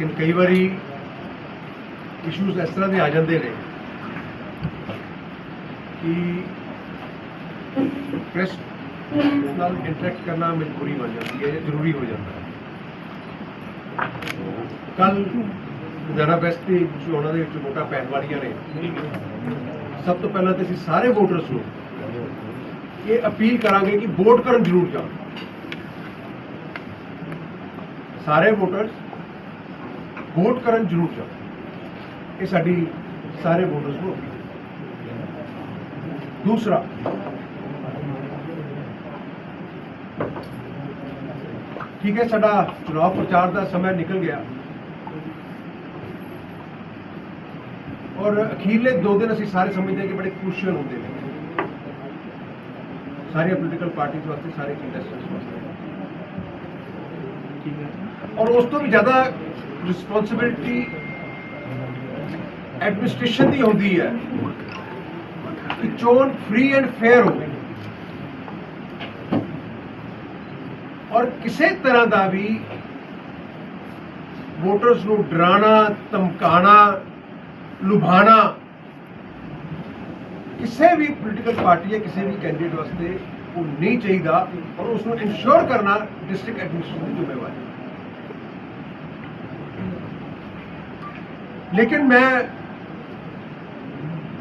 ਲੇਕਿਨ ਕਈ ਵਾਰੀ ਇਸ਼ੂਜ਼ ਇਸ ਤਰ੍ਹਾਂ ਦੇ ਆ ਜਾਂਦੇ ਨੇ ਕਿ ਪ੍ਰੈਸ ਨਾਲ ਇੰਟਰੈਕਟ ਕਰਨਾ ਮਜਬੂਰੀ ਬਣ ਜਾਂਦੀ ਹੈ ਜਾਂ ਜ਼ਰੂਰੀ ਹੋ ਜਾਂਦਾ ਹੈ। ਕੱਲ ਲੁਧਿਆਣਾ ਵੈਸਟ ਦੀ ਚੋਣਾਂ ਦੇ ਵਿੱਚ ਵੋਟਾਂ ਪੈਣ ਵਾਲੀਆਂ ਨੇ, ਸਭ ਤੋਂ ਪਹਿਲਾਂ ਤੇ ਅਸੀਂ ਸਾਰੇ ਵੋਟਰਸ ਨੂੰ ਇਹ ਅਪੀਲ ਕਰਾਂਗੇ ਕਿ ਵੋਟ ਕਰਨ ਜ਼ਰੂਰ ਜਾਓ। ਸਾਰੇ ਵੋਟਰਸ ਵੋਟ ਕਰਨ ਜ਼ਰੂਰ ਜਾਓ। ਇਹ ਸਾਡੀ ਸਾਰੇ ਵੋਟਰਸ ਨੂੰ ਦੂਸਰਾ, ਠੀਕ ਹੈ, ਸਾਡਾ ਚੁਣਾਵ ਪ੍ਰਚਾਰ ਦਾ ਸਮਾਂ ਨਿਕਲ ਗਿਆ। ਔਰ ਅਖੀਰਲੇ ਦੋ ਦਿਨ ਅਸੀਂ ਸਾਰੇ ਸਮਝਦੇ ਹਾਂ ਕਿ ਬੜੇ ਕ੍ਰੂਸ਼ੀਅਲ ਹੁੰਦੇ ਨੇ। ਸਾਰੀਆਂ ਪੋਲੀਟੀਕਲ ਪਾਰਟੀਆਂ ਵਾਸਤੇ, ਸਾਰੇ ਕੰਟੈਸਟੈਂਟਸ ਵਾਸਤੇ। ਠੀਕ ਹੈ। ਔਰ ਉਸ ਤੋਂ ਵੀ ਜ਼ਿਆਦਾ ਰਿਸਪੌਂਸਿਬਿਲਟੀ ਐਡਮਿਨਿਸਟ੍ਰੇਸ਼ਨ ਦੀ ਹੁੰਦੀ ਹੈ ਕਿ ਚੋਣ ਫ੍ਰੀ ਐਂਡ ਫੇਅਰ ਹੋਵੇ। ਔਰ ਕਿਸੇ ਤਰ੍ਹਾਂ ਦਾ ਵੀ ਵੋਟਰਸ ਨੂੰ ਡਰਾਣਾ, ਧਮਕਾਣਾ, ਲੁਭਾਣਾ, ਕਿਸੇ ਵੀ ਪੋਲੀਟੀਕਲ ਪਾਰਟੀ ਜਾਂ ਕਿਸੇ ਵੀ ਕੈਂਡੀਡੇਟ ਵਾਸਤੇ ਉਹ ਨਹੀਂ ਚਾਹੀਦਾ ਔਰ ਉਸ ਨੂੰ ਇਨਸ਼ੋਰ ਕਰਨਾ ਡਿਸਟ੍ਰਿਕਟ ਐਡਮਿਨਿਸਟ੍ਰੇਸ਼ਨ ਦੀ ਜ਼ਿੰਮੇਵਾਰੀ ਹੈ ਲੇਕਿਨ ਮੈਂ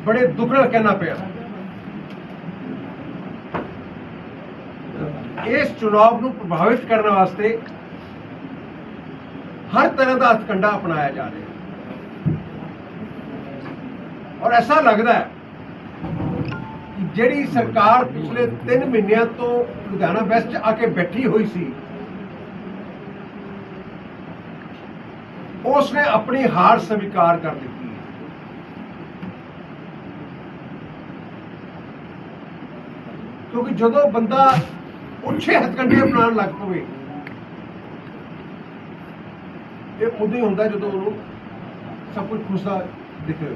ਬੜੇ ਦੁੱਖ ਨਾਲ ਕਹਿਣਾ ਪਿਆ। ਇਸ ਚੁਣਾਵ ਨੂੰ ਪ੍ਰਭਾਵਿਤ ਕਰਨ ਵਾਸਤੇ ਹਰ ਤਰ੍ਹਾਂ ਦਾ ਹਥਕੰਡਾ ਅਪਣਾਇਆ ਜਾ ਰਿਹਾ ਔਰ ਐਸਾ ਲੱਗਦਾ ਹੈ ਕਿ ਜਿਹੜੀ ਸਰਕਾਰ ਪਿਛਲੇ 3 ਮਹੀਨਿਆਂ ਤੋਂ ਲੁਧਿਆਣਾ ਵੈਸਟ ਆ ਕੇ ਬੈਠੀ ਹੋਈ ਸੀ ਉਸ ਨੇ ਆਪਣੀ ਹਾਰ ਸਵੀਕਾਰ ਕਰ ਦਿੱਤੀ। ਹੈ ਕਿਉਂਕਿ ਜਦੋਂ ਬੰਦਾ ਉੱਚੇ ਹਥਕੰਡੇ ਅਪਣਾਉਣ ਲੱਗ ਪਵੇ, ਇਹ ਉਦੋਂ ਹੀ ਹੁੰਦਾ ਜਦੋਂ ਉਹਨੂੰ ਸਭ ਕੁਝ ਖੁਸ਼ਾ ਦਿਖੇ।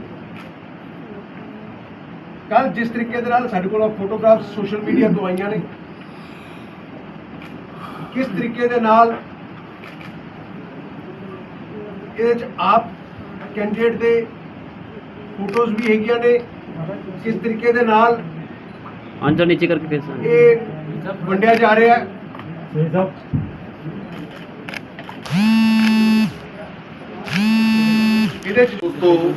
ਕੱਲ ਜਿਸ ਤਰੀਕੇ ਦੇ ਨਾਲ ਸਾਡੇ ਕੋਲ ਫੋਟੋਗ੍ਰਾਫ ਸੋਸ਼ਲ ਮੀਡੀਆ ਤੋਂ ਆਈਆਂ ਨੇ, ਕਿਸ ਤਰੀਕੇ ਦੇ ਨਾਲ ਇਹਦੇ ਚ ਆਪ ਕੈਂਡੀਡੇਟ ਦੇ ਫੋਟੋਜ਼ ਵੀ ਹੈਗੀਆਂ ਨੇ। ਕਿਸ ਤਰੀਕੇ ਦੇ ਨਾਲ ਆਂਚਾ ਨੀਚੇ ਕਰਕੇ ਫੇਸ ਇਹ ਵੰਡਿਆ ਜਾ ਰਿਹਾ ਹੈ। ਇਹਦੇ ਚ ਦੋਸਤੋ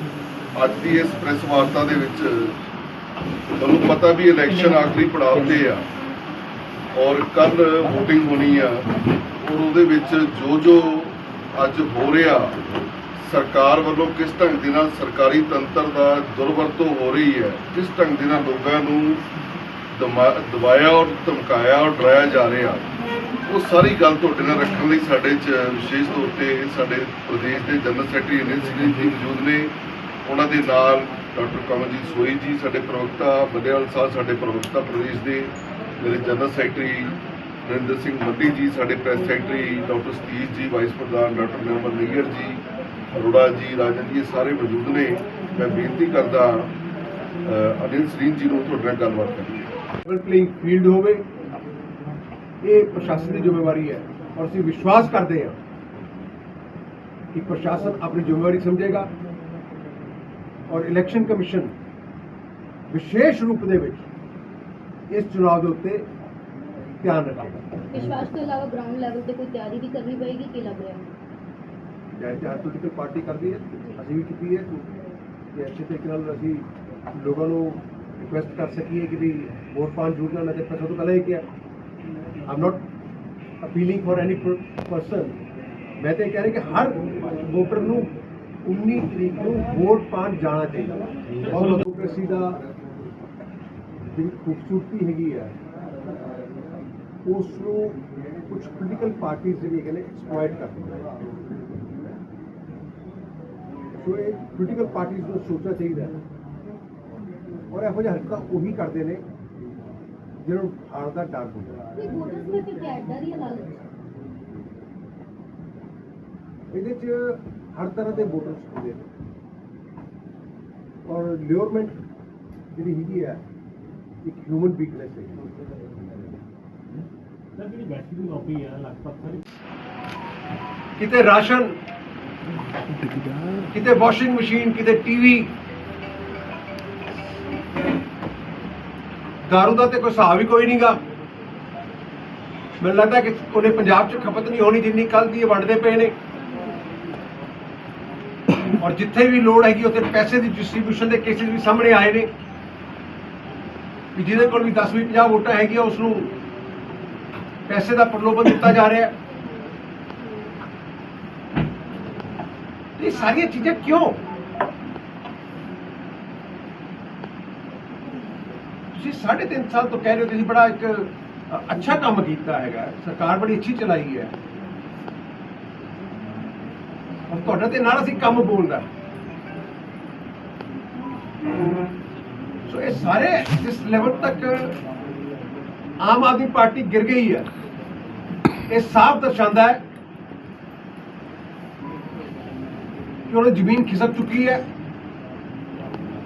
ਅੱਜ ਦੀ ਇਸ ਪ੍ਰੈਸ ਵਾਰਤਾ ਦੇ ਵਿੱਚ ਤੁਹਾਨੂੰ ਪਤਾ ਵੀ ਇਲੈਕਸ਼ਨ ਆਖਰੀ ਪੜਾਅ ਤੇ ਆ। ਔਰ ਕੱਲ VOTING ਹੋਣੀ ਆ। ਔਰ ਉਹਦੇ ਵਿੱਚ ਜੋ ਜੋ ਅੱਜ ਹੋ ਰਿਹਾ ਸਰਕਾਰ ਵੱਲੋਂ ਕਿਸ ਢੰਗ ਦੇ ਨਾਲ ਸਰਕਾਰੀ ਤੰਤਰ ਦਾ ਦੁਰਵਰਤੋਂ ਹੋ ਰਹੀ ਹੈ? ਕਿਸ ਢੰਗ ਦੇ ਨਾਲ ਲੋਕਾਂ ਨੂੰ ਦਮਾ- ਦਬਾਇਆ ਔਰ ਧਮਕਾਇਆ ਔਰ ਡਰਾਇਆ ਜਾ ਰਿਹਾ? ਉਹ ਸਾਰੀ ਗੱਲ ਤੁਹਾਡੇ ਨਾਲ ਰੱਖਣ ਲਈ ਸਾਡੇ ਚ ਵਿਸ਼ੇਸ਼ ਤੌਰ ਤੇ ਸਾਡੇ ਪ੍ਰਦੇਸ਼ ਦੇ ਜਨਰਲ ਸੈਕਟਰੀ ਅਨਿਲ ਸਿੰਘ ਜੀ ਮੌਜੂਦ ਨੇ। ਉਹਨਾਂ ਦੇ ਨਾਲ ਡਾਕਟਰ ਕਮਲਜੀਤ ਸੋਈ ਜੀ, ਸਾਡੇ ਪ੍ਰਵਕਤਾ ਬੱਲੇਵਾਲ ਸਾਹਿਬ ਸਾਡੇ ਪ੍ਰਵਕਤਾ ਪ੍ਰਦੇਸ਼ ਦੇ ਮੇਰੇ ਜਨਰਲ ਸੈਕਟਰੀ ਨਰਿੰਦਰ ਸਿੰਘ ਮੱਡੀ ਜੀ, ਸਾਡੇ ਪ੍ਰੈਸ ਸੈਕਟਰੀ ਡਾਕਟਰ ਸਤੀਸ਼ ਜੀ ਵਾਈਸ ਪ੍ਰਧਾਨ ਡਾਕਟਰ ਨਿਰਮਲ ਨਿਗਰ ਜੀ, ਅਰੋੜਾ ਜੀ, ਰਾਜਨ ਜੀ, ਇਹ ਸਾਰੇ ਮੌਜੂਦ ਨੇ। ਮੈਂ ਬੇਨਤੀ ਕਰਦਾ ਅਨਿਲ ਸਰੀਨ ਜੀ ਨੂੰ ਤੁਹਾਡੇ ਨਾਲ ਗੱਲਬਾਤ ਕਰਨੀ ਲੈਵਲ ਪਲੇਇੰਗ ਫੀਲਡ ਹੋਵੇ, ਇਹ ਪ੍ਰਸ਼ਾਸਨ ਦੀ ਜ਼ਿੰਮੇਵਾਰੀ ਹੈ ਔਰ ਅਸੀਂ ਵਿਸ਼ਵਾਸ ਕਰਦੇ ਹਾਂ ਕਿ ਪ੍ਰਸ਼ਾਸਨ ਆਪਣੀ ਜ਼ਿੰਮੇਵਾਰੀ ਸਮਝੇਗਾ ਔਰ ਇਲੈਕਸ਼ਨ ਕਮਿਸ਼ਨ ਵਿਸ਼ੇਸ਼ ਰੂਪ ਦੇ ਵਿੱਚ ਇਸ ਚੁਣਾਵ ਦੇ ਉੱਤੇ ਧਿਆਨ ਰੱਖੇਗਾ ਵਿਸ਼ਵਾਸ ਤੋਂ ਇਲਾਵਾ ਗਰਾਊਂਡ ਲੈਵਲ ਤੇ ਕੋਈ ਤਿਆਰੀ ਵੀ ਕਰਨੀ ਪਏਗੀ ਕੀ ਲੱਗ ਰਿਹਾ? ਚਾਹੇ ਚਾਹੇ ਪੋਲੀਟੀਕਲ ਪਾਰਟੀ ਕਰਦੀ ਹੈ ਅਸੀਂ ਵੀ ਕੀਤੀ ਹੈ ਕਿ ਅੱਛੇ ਤਰੀਕੇ ਨਾਲ ਅਸੀਂ ਲੋਕਾਂ ਨੂੰ ਰਿਕੁਐਸਟ ਕਰ ਸਕੀਏ ਕਿ ਵੀ ਵੋਟ ਪਾਉਣ ਜ਼ਰੂਰ ਜਾਣਾ ਤੇ ਸਭ ਤੋਂ ਪਹਿਲਾਂ ਇਹ ਕਿਹਾ ਆਮ ਨਾਟ ਅਪੀਲਿੰਗ ਫॉर ਐਨੀ ਪਰਸਨ ਮੈਂ ਤਾਂ ਇਹ ਕਹਿ ਰਿਹਾ ਕਿ ਹਰ ਵੋਟਰ ਨੂੰ 19 ਤਰੀਕ ਨੂੰ ਵੋਟ ਪਾਉਣ ਜਾਣਾ ਚਾਹੀਦਾ। ਔਰ ਡੈਮੋਕ੍ਰੇਸੀ ਦਾ ਜਿਹੜੀ ਖੂਬਸੂਰਤੀ ਹੈਗੀ ਹੈ। ਉਸ ਨੂੰ ਕੁਝ ਪੋਲੀਟੀਕਲ ਪਾਰਟੀਆਂ ਜਿਹੜੀ ਹੈਗੇ ਨੇ ਐਕਸਪਲੋਇਟ ਕਰਦੀਆਂ ਨੇ ਸੋ ਇਹ ਪੋਲੀਟੀਕਲ ਪਾਰਟੀਆਂ ਨੂੰ ਸੋਚਣਾ ਚਾਹੀਦਾ ਔਰ ਇਹੋ ਜਿਹੀ ਹਰਕਤਾਂ ਉਹੀ ਕਰਦੇ ਨੇ ਜਿਹਨਾਂ ਨੂੰ ਹਾਰ ਦਾ ਡਰ ਹੁੰਦਾ ਵੋਟਰਸ ਲਾਲਚ। ਇਹਦੇ 'ਚ ਹਰ ਤਰ੍ਹਾਂ ਦੇ ਵੋਟਰਸ ਹੁੰਦੇ ਨੇ। ਔਰ ਲਿਓਰਮੈਂਟ ਜਿਹੜੀ ਹੈਗੀ ਹੈ ਇੱਕ ਹਿਊਮਨ ਵੀਕਨੈਸ ਹੈ। ਜਿਹੜੀ ਬੈਟਰੀ ਕਾਪੀ ਹੈ ਲਗਭਗ ਸਾਰੀ। ਕਿਤੇ ਰਾਸ਼ਨ, ਕਿਤੇ ਵਾਸ਼ਿੰਗ ਮਸ਼ੀਨ ਕਿਤੇ ਟੀਵੀ ਦਾਰੂ ਦਾ ਤੇ ਕੋਈ ਹਿਸਾਬ ਹੀ ਕੋਈ ਨਹੀਂਗਾ ਮੈਨੂੰ ਲੱਗਦਾ ਕਿ ਉਹਨੇ ਪੰਜਾਬ 'ਚ ਖਪਤ ਨਹੀਂ ਹੋਣੀ ਜਿੰਨੀ ਕੱਲ ਦੀ ਵੰਡਦੇ ਪਏ ਨੇ। ਔਰ ਜਿੱਥੇ ਵੀ ਲੋੜ ਹੈਗੀ, ਉੱਥੇ ਪੈਸੇ ਦੀ ਡਿਸਟ੍ਰੀਬਿਊਸ਼ਨ ਦੇ ਕੇਸਿਸ ਵੀ ਸਾਹਮਣੇ ਆਏ ਨੇ। ਕਿ ਜਿਹਦੇ ਕੋਲ ਵੀ 10 ਵੀ 50 ਵੋਟਾਂ ਹੈਗੀਆਂ ਉਸ ਨੂੰ ਪੈਸੇ ਦਾ ਪ੍ਰਲੋਭਨ ਦਿੱਤਾ ਜਾ ਰਿਹਾ ਇਹ ਸਾਰੀਆਂ ਚੀਜ਼ਾਂ ਕਿਉਂ? ਤੁਸੀਂ ਸਾਢੇ ਤਿੰਨ ਸਾਲ ਤੋਂ ਕਹਿ ਰਹੇ ਹੋ ਤੁਸੀਂ ਬੜਾ ਇੱਕ ਅੱਛਾ ਕੰਮ ਕੀਤਾ ਹੈਗਾ। ਸਰਕਾਰ ਬੜੀ ਅੱਛੀ ਚਲਾਈ ਹੈ। ਔਰ ਤੁਹਾਡਾ ਤੇ ਨਾਲ ਅਸੀਂ ਕੰਮ ਬੋਲਦਾ ਸੋ ਇਹ ਸਾਰੇ ਜਿਸ ਲੈਵਲ ਤੱਕ ਆਮ ਆਦਮੀ ਪਾਰਟੀ ਗਿਰ ਗਈ ਹੈ। ਇਹ ਸਾਫ਼ ਦਰਸਾਉਂਦਾ ਹੈ ਕਿ ਉਹਨੇ ਜ਼ਮੀਨ ਖਿਸਕ ਚੁੱਕੀ ਹੈ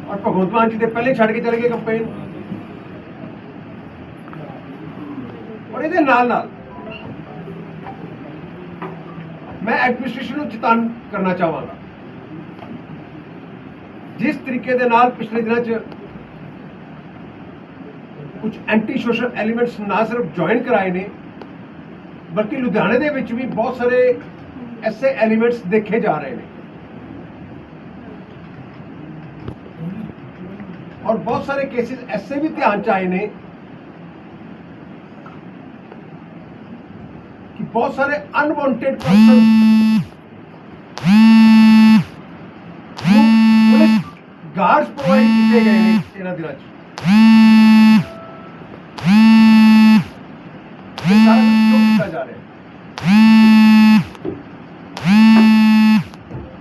ਔਰ ਭਗਵੰਤ ਮਾਨ ਜੀ ਦੇ ਪਹਿਲੇ ਛੱਡ ਕੇ ਚਲੇ ਗਏ ਕੰਪੇਨ ਔਰ ਇਹਦੇ ਨਾਲ ਨਾਲ ਮੈਂ ਐਡਮਿਨਿਸਟ੍ਰੇਸ਼ਨ ਨੂੰ ਚੇਤਨ ਕਰਨਾ ਚਾਹਾਂਗਾ। ਜਿਸ ਤਰੀਕੇ ਦੇ ਨਾਲ ਪਿਛਲੇ ਦਿਨਾਂ 'ਚ ਕੁਝ ਐਂਟੀ ਸੋਸ਼ਲ ਐਲੀਮੈਂਟਸ ਨਾ ਸਿਰਫ ਜੁਆਇਨ ਕਰਾਏ ਨੇ ਬਲਕਿ ਲੁਧਿਆਣੇ ਦੇ ਵਿੱਚ ਵੀ ਬਹੁਤ ਸਾਰੇ ਐਸੇ ਐਲੀਮੈਂਟਸ ਦੇਖੇ ਜਾ ਰਹੇ ਨੇ। ਔਰ ਬਹੁਤ ਸਾਰੇ ਕੇਸਿਸ ਐਸੇ ਵੀ ਧਿਆਨ ਚ ਆਏ ਨੇ ਕਿ ਬਹੁਤ ਸਾਰੇ unwanted person police guards provide ਕੀਤੇ ਗਏ ਨੇ ਇਹਨਾਂ ਦਿਨਾਂ ਚ। ਇਹ ਸਾਰਾ ਜਾ ਰਿਹਾ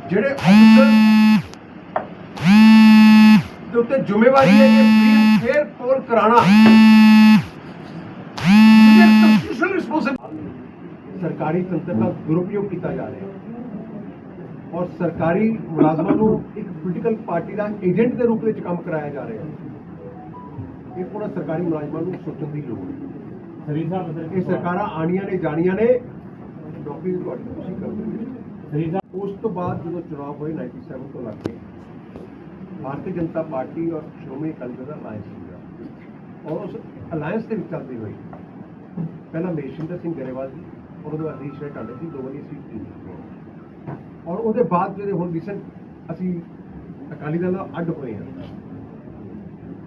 ਜਿਹੜੇ ਆਫੀਸਰ ਦੇ ਉੱਤੇ ਜ਼ਿੰਮੇਵਾਰੀ ਹੈ ਕਿ ਫ੍ਰੀ ਪੋਲ ਕਰਾਣਾ। ਕਨਸਟੀਟਿਊਸ਼ਨਲ ਰਿਸਪੌਂਸਿਬਿਲਟੀ ਸਰਕਾਰੀ ਤੰਤਰ ਦਾ ਦੁਰਉਪਯੋਗ ਕੀਤਾ ਜਾ ਰਿਹਾ। ਹੈ ਔਰ ਸਰਕਾਰੀ ਮੁਲਾਜ਼ਮਾਂ ਨੂੰ ਇੱਕ ਪੋਲੀਟੀਕਲ ਪਾਰਟੀ ਦਾ ਏਜੰਟ ਦੇ ਰੂਪ ਵਿੱਚ ਕੰਮ ਕਰਾਇਆ ਜਾ ਰਿਹਾ। ਹੈ ਇਹ ਪੂਰਾ ਸਰਕਾਰੀ ਮੁਲਾਜ਼ਮਾਂ ਨੂੰ ਸੋਚਣ ਦੀ ਲੋੜ ਹੈ। ਸਰੀਰ ਸਾਹਿਬ ਸਰ ਇਹ ਸਰਕਾਰਾਂ ਆਣੀਆਂ ਨੇ ਜਾਣੀਆਂ ਨੇ। ਨੌਕਰੀ ਤੁਹਾਡੀ ਤੁਸੀਂ ਕਰਦੇ ਹੋ ਉਸ ਤੋਂ ਬਾਅਦ ਜਦੋਂ ਚੁਣਾਵ ਹੋਏ 97 ਤੋਂ ਲੱਗ ਕੇ ਭਾਰਤੀ ਜਨਤਾ ਪਾਰਟੀ ਔਰ ਸ਼੍ਰੋਮਣੀ ਅਕਾਲੀ ਦਲ ਦਾ ਅਲਾਇੰਸ ਸੀਗਾ। ਔਰ ਉਸ ਅਲਾਇੰਸ ਦੇ ਵਿੱਚ ਚੱਲਦੀ ਹੋਈ ਪਹਿਲਾਂ ਮੇਸ਼ਿੰਦਰ ਸਿੰਘ ਗਰੇਵਾਲ ਜੀ ਔਰ ਉਹਦੇ ਬਾਅਦ ਹਰੀਸ਼ ਰਾਏ ਟਾਂਡੇ ਜੀ ਦੋ ਵਾਰੀ ਸੀਟ ਸੀ ਔਰ ਉਹਦੇ ਬਾਅਦ ਜਿਹੜੇ ਹੁਣ ਰੀਸੈਂਟ ਅਸੀਂ ਅਕਾਲੀ ਦਲ ਨਾਲ ਅੱਡ ਹੋਏ ਹਾਂ।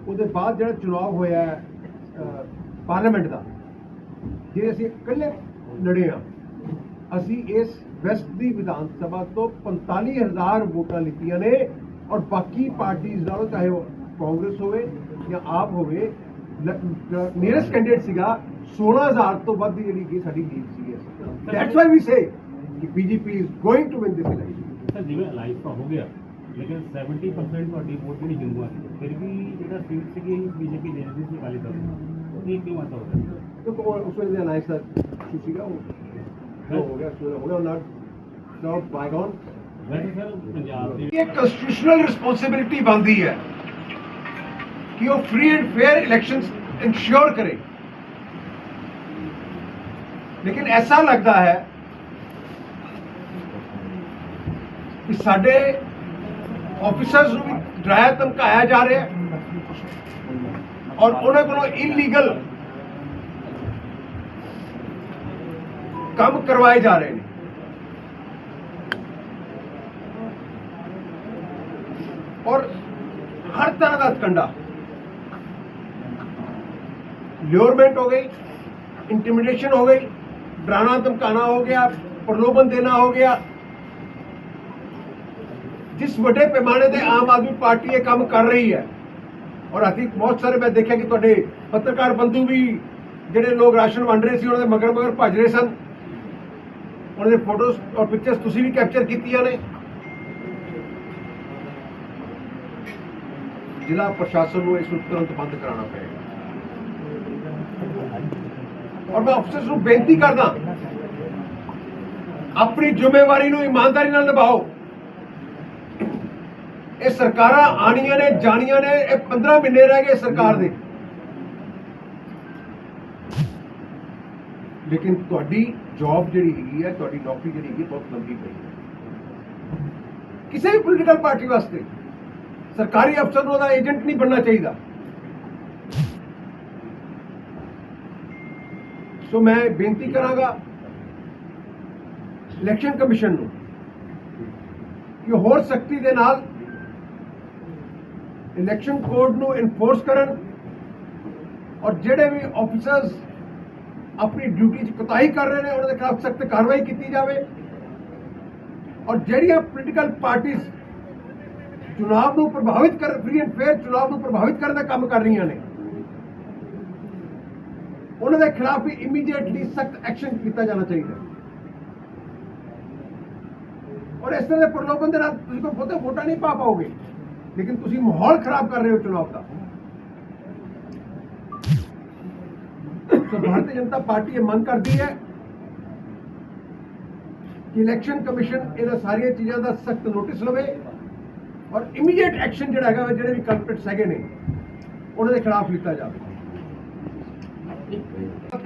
ਉਹਦੇ ਬਾਅਦ ਜਿਹੜਾ ਚੁਣਾਵ ਹੋਇਆ ਪਾਰਲੀਮੈਂਟ ਦਾ ਜੇ ਅਸੀਂ ਇਕੱਲੇ ਲੜੇ ਹਾਂ, ਅਸੀਂ ਇਸ ਵੈਸਟ ਦੀ ਵਿਧਾਨ ਸਭਾ ਤੋਂ 45000 ਵੋਟਾਂ ਲਿੱਤੀਆਂ ਨੇ ਔਰ ਬਾਕੀ ਪਾਰਟੀਆਂ ਨਾਲੋਂ ਚਾਹੇ ਉਹ ਕਾਂਗਰਸ ਹੋਵੇ ਜਾਂ ਆਪ ਹੋਵੇ ਨੀਅਰੈਸਟ ਕੈਂਡੀਡੇਟ ਸੀਗਾ 16000 ਤੋਂ ਵੱਧ ਜਿਹੜੀ ਕਿ ਸਾਡੀ ਲੀਡ ਸੀ ਦੈਟਸ ਵਾਈ ਵੀ ਸੇ ਕਿ BJP is going to win this election sir, ਜਿਵੇਂ ਅਲਾਈਸ ਤਾਂ ਹੋ ਗਿਆ, ਲੇਕਿਨ 70% ਤੁਹਾਡੀ ਵੋਟ ਜਿਹੜੀ ਹਿੰਦੂਆਂ ਦੀ ਫਿਰ ਵੀ ਜਿਹੜਾ ਸੀਟ ਸੀਗੀ ਬੀਜੇਪੀ ਦੇ ਰਹੀ ਸੀ, ਅਕਾਲੀ ਦਲ ਇਹ ਕਿਉਂ ਆਤਾ ਹੋ ਰਿਹਾ ਉਹ ਉਹ ਹੋ ਗਿਆ ਸੋ ਹੋ ਗਿਆ ਨਾਟ ਨਾਟ ਬਾਈਗਨ ਵੈਸੇ ਸਰ ਪੰਜਾਬ ਦੀ ਇਹ ਕਨਸਟੀਟਿਊਸ਼ਨਲ ਰਿਸਪੌਂਸਿਬਿਲਿਟੀ ਬਣਦੀ ਹੈ ਕਿ ਉਹ free and fair elections ensure ਕਰੇ ਲੇਕਿਨ ਐਸਾ ਲੱਗਦਾ ਹੈ ਕਿ ਸਾਡੇ ਆਫੀਸਰਸ ਨੂੰ ਵੀ ਡਰਾਇਆ ਧਮਕਾਇਆ ਜਾ ਰਿਹਾ ਹੈ ਔਰ ਉਹਨਾਂ ਕੋਲੋਂ ਇਲੀਗਲ ਕੰਮ ਕਰਵਾਏ ਜਾ ਰਹੇ ਨੇ। ਔਰ ਹਰ ਤਰ੍ਹਾਂ ਦਾ ਕੰਡਾ ਲਿਓਰਮੈਂਟ ਹੋ ਗਈ ਇੰਟੀਮੀਡੇਸ਼ਨ ਹੋ ਗਈ, ਡਰਾਣਾ ਧਮਕਾਣਾ ਹੋ ਗਿਆ, ਪ੍ਰਲੋਭਨ ਦੇਣਾ ਹੋ ਗਿਆ। ਜਿਸ ਵੱਡੇ ਪੈਮਾਨੇ ਤੇ ਆਮ ਆਦਮੀ ਪਾਰਟੀ ਇਹ ਕੰਮ ਕਰ ਰਹੀ ਹੈ, ਔਰ ਅਸੀਂ ਬਹੁਤ ਸਾਰੇ ਮੈਂ ਦੇਖਿਆ ਕਿ ਤੁਹਾਡੇ ਪੱਤਰਕਾਰ ਬੰਧੂ ਵੀ ਜਿਹੜੇ ਲੋਕ ਰਾਸ਼ਨ ਵੰਡ ਰਹੇ ਸੀ, ਉਹਨਾਂ ਦੇ ਮਗਰ ਮਗਰ ਭੱਜ ਰਹੇ ਸਨ। ਉਹਨਾਂ ਦੇ ਫੋਟੋਜ਼ ਔਰ ਪਿਕਚਰਸ ਤੁਸੀਂ ਵੀ ਕੈਪਚਰ ਕੀਤੀਆਂ ਨੇ। ਜ਼ਿਲ੍ਹਾ ਪ੍ਰਸ਼ਾਸਨ ਨੂੰ ਇਸ ਨੂੰ ਤੁਰੰਤ ਬੰਦ ਕਰਾਉਣਾ ਪਏਗਾ। ਔਰ ਮੈਂ ਅਫਸਰਸ ਨੂੰ ਬੇਨਤੀ ਕਰਦਾ, ਆਪਣੀ ਜ਼ਿੰਮੇਵਾਰੀ ਨੂੰ ਇਮਾਨਦਾਰੀ ਨਾਲ ਨਿਭਾਓ। ਇਹ ਸਰਕਾਰਾਂ ਆਣੀਆਂ ਨੇ, ਜਾਣੀਆਂ ਨੇ, ਇਹ 15 ਮਹੀਨੇ ਰਹਿ ਗਏ ਸਰਕਾਰ ਦੇ। ਲੇਕਿਨ ਤੁਹਾਡੀ ਜੌਬ ਜਿਹੜੀ ਹੈਗੀ ਹੈ, ਤੁਹਾਡੀ ਨੌਕਰੀ ਜਿਹੜੀ ਹੈਗੀ ਬਹੁਤ ਲੰਬੀ ਪਈ ਹੈ। ਕਿਸੇ ਵੀ ਪੋਲੀਟੀਕਲ ਪਾਰਟੀ ਵਾਸਤੇ ਸਰਕਾਰੀ ਅਫਸਰ ਨੂੰ ਉਹਦਾ ਏਜੰਟ ਨਹੀਂ ਬਣਨਾ ਚਾਹੀਦਾ। ਸੋ ਮੈਂ ਬੇਨਤੀ ਕਰਾਂਗਾ ਇਲੈਕਸ਼ਨ ਕਮਿਸ਼ਨ ਨੂੰ ਕਿ ਹੋਰ ਸਖਤੀ ਦੇ ਨਾਲ ਇਲੈਕਸ਼ਨ ਕੋਡ ਨੂੰ ਇਨਫੋਰਸ ਕਰਨ ਔਰ ਜਿਹੜੇ ਵੀ ਆਫੀਸਰਸ ਆਪਣੀ ਡਿਊਟੀ 'ਚ ਕੁਤਾਹੀ ਕਰ ਰਹੇ ਨੇ, ਉਹਨਾਂ ਦੇ ਖਿਲਾਫ ਸਖਤ ਕਾਰਵਾਈ ਕੀਤੀ ਜਾਵੇ। ਔਰ ਜਿਹੜੀਆਂ ਪੋਲੀਟੀਕਲ ਪਾਰਟੀਆਂ ਚੁਣਾਵ ਨੂੰ ਪ੍ਰਭਾਵਿਤ ਕਰ ਫ੍ਰੀ ਐਂਡ ਫੇਅਰ ਚੁਣਾਵ ਨੂੰ ਪ੍ਰਭਾਵਿਤ ਕਰਨ ਦਾ ਕੰਮ ਕਰ ਰਹੀਆਂ ਨੇ, ਉਹਨਾਂ ਦੇ ਖਿਲਾਫ ਵੀ ਇਮੀਡੀਏਟਲੀ ਸਖਤ ਐਕਸ਼ਨ ਕੀਤਾ ਜਾਣਾ ਚਾਹੀਦਾ। ਔਰ ਇਸ ਤਰ੍ਹਾਂ ਦੇ ਪ੍ਰਲੋਭਨ ਦੇ ਨਾਲ ਤੁਸੀਂ ਕੋਈ ਬਹੁਤੇ ਵੋਟਾਂ ਨਹੀਂ ਪਾ ਪਾਓਗੇ, ਲੇਕਿਨ ਤੁਸੀਂ ਮਾਹੌਲ ਖਰਾਬ ਕਰ ਰਹੇ ਹੋ ਚੁਣਾਵ ਦਾ। ਸੋ ਭਾਰਤੀ ਜਨਤਾ ਪਾਰਟੀ ਇਹ ਮੰਗ ਕਰਦੀ ਹੈ ਕਿ ਇਲੈਕਸ਼ਨ ਕਮਿਸ਼ਨ ਇਹਨਾਂ ਸਾਰੀਆਂ ਚੀਜ਼ਾਂ ਦਾ ਸਖਤ ਨੋਟਿਸ ਲਵੇ ਔਰ ਇਮੀਡੀਏਟ ਐਕਸ਼ਨ ਜਿਹੜਾ ਹੈਗਾ ਜਿਹੜੇ ਵੀ ਕਲਪਿਟਸ ਹੈਗੇ ਨੇ ਉਹਨਾਂ ਦੇ ਖਿਲਾਫ ਲਿੱਤਾ ਜਾਵੇ।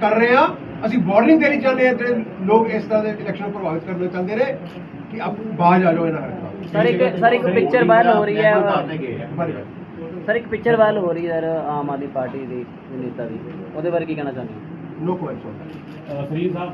ਕਰ ਰਹੇ ਆ ਅਸੀਂ ਵਾਰਨਿੰਗ ਦੇਣੀ ਚਾਹੁੰਦੇ ਹਾਂ ਜਿਹੜੇ ਲੋਕ ਇਸ ਤਰ੍ਹਾਂ ਦੇ ਇਲੈਕਸ਼ਨ ਨੂੰ ਪ੍ਰਭਾਵਿਤ ਕਰਨਾ ਚਾਹੁੰਦੇ ਨੇ ਕਿ ਆਪ ਬਾਜ ਆ ਜਾਓ ਇਹਨਾਂ ਖਿਲਾਫ ਸਰ ਇੱਕ ਸਰ ਇੱਕ ਪਿਕਚਰ ਵਾਇਰਲ ਹੋ ਰਹੀ ਹੈ। ਬਾਰੇ। ਸਰ ਇੱਕ ਪਿਕਚਰ ਵਾਇਰਲ ਹੋ ਰਹੀ ਹੈ ਸਰ ਆਮ ਆਦਮੀ ਪਾਰਟੀ ਦੀ ਨੇਤਾ ਦੀ। ਉਹਦੇ ਬਾਰੇ ਕੀ ਕਹਿਣਾ ਚਾਹੁੰਦੇ ਹੋ? ਨੋ ਕਮੈਂਟਸ ਅ, ਸਰੀਰ ਸਾਹਿਬ